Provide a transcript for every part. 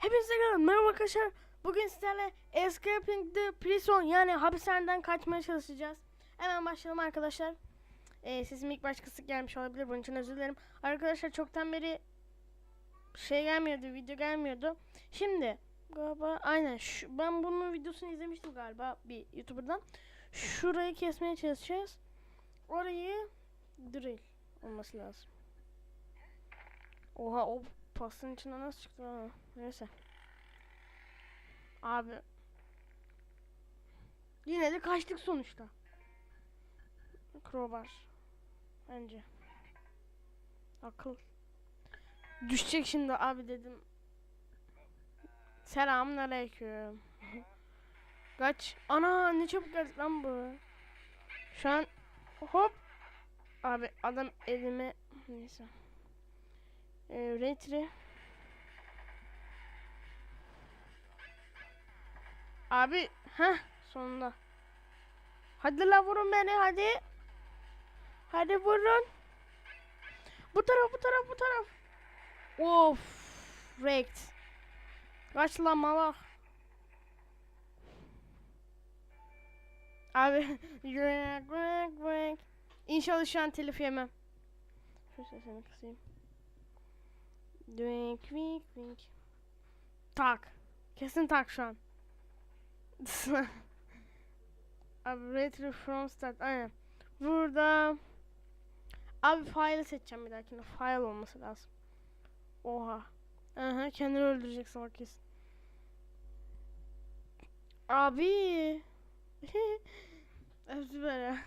Hepinize gelin. Merhaba arkadaşlar. Bugün sizlerle Escaping the Prison yani hapishaneden kaçmaya çalışacağız. Hemen başlayalım arkadaşlar. Ee, sesim ilk baş kısık gelmiş olabilir. Bunun için özür dilerim. Arkadaşlar çoktan beri şey gelmiyordu, video gelmiyordu. Şimdi galiba aynen şu, ben bunun videosunu izlemiştim galiba bir YouTuber'dan. Şurayı kesmeye çalışacağız. Orayı drill olması lazım. Oha o pastın içinden nasıl çıktı o? Neyse. Abi. Yine de kaçtık sonuçta. Crowbar. Bence. Akıl. Düşecek şimdi abi dedim. Selamun aleyküm. Kaç. Ana ne çabuk geldi lan bu. Şu an hop. Abi adam elime neyse. Ee, retri. Abi ha sonunda. Hadi la vurun beni hadi. Hadi vurun. Bu taraf bu taraf bu taraf. Of. Wrecked. Kaç lan malak. Abi. Wreck wreck wreck. İnşallah şu an telif yemem. Şu sesini kısayım. Wink wink wink. Tak. Kesin tak şu an. Retro from start aynen. Burada Abi file seçeceğim bir dahakine. File olması lazım. Oha. Aha kendini öldürecek salak kesin. Abi. Hepsi böyle.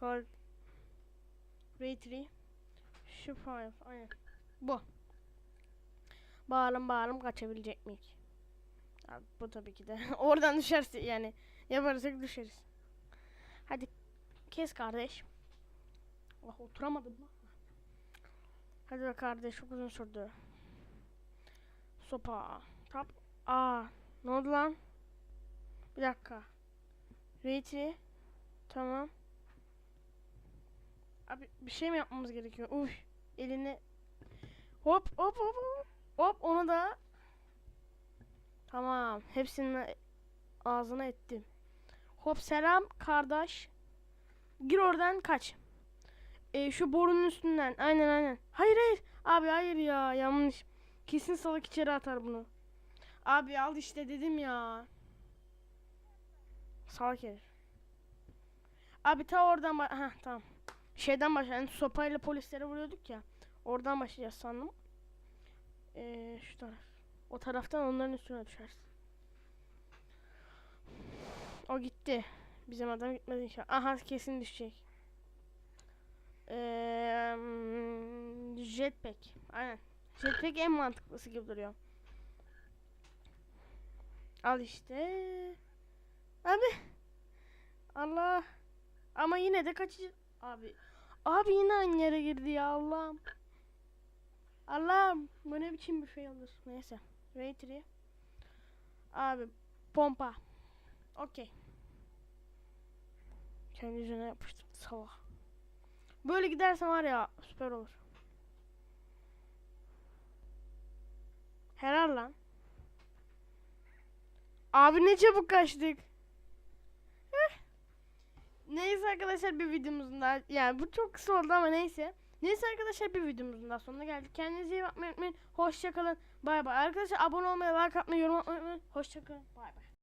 Salak. Retri. Şu file aynen. Bu. Bağırım bağırım kaçabilecek miyiz? Abi bu tabii ki de. Oradan düşerse yani yaparsak düşeriz. Hadi kes kardeş. Ah oturamadım lan. Hadi be kardeş çok uzun sürdü. Sopa. Tap. Aa ne oldu lan? Bir dakika. Reiti. Tamam. Abi bir şey mi yapmamız gerekiyor? Uy elini hop hop hop hop. Onu da Tamam. Hepsinin ağzına ettim. Hop selam kardeş. Gir oradan kaç. Ee, şu borunun üstünden. Aynen aynen. Hayır hayır. Abi hayır ya. Yanlış. Kesin salak içeri atar bunu. Abi al işte dedim ya. Salak herif. Abi ta oradan Heh, tamam. Şeyden başlayalım. Sopayla polislere vuruyorduk ya. Oradan başlayacağız sandım. Ee, şu taraf. O taraftan onların üstüne düşersin. O gitti. Bizim adam gitmedi inşallah. Aha kesin düşecek. Ee, jetpack. Aynen. Jetpack en mantıklısı gibi duruyor. Al işte. Abi. Allah. Ama yine de kaçacağız. Abi. Abi yine aynı yere girdi ya Allah'ım. Allah'ım. Bu ne biçim bir şey olur. Neyse. Raytree. Abi pompa. Okey. Kendi yüzüne yapıştım salak. Böyle gidersen var ya süper olur. Helal lan. Abi ne çabuk kaçtık. Heh. Neyse arkadaşlar bir videomuzun daha yani bu çok kısa oldu ama neyse. Neyse arkadaşlar bir videomuzun daha sonuna geldik. Kendinize iyi bakmayı unutmayın. Hoşçakalın. Bay bay. Arkadaşlar abone olmayı, like atmayı, yorum atmayı unutmayın. Hoşçakalın. Bay bay.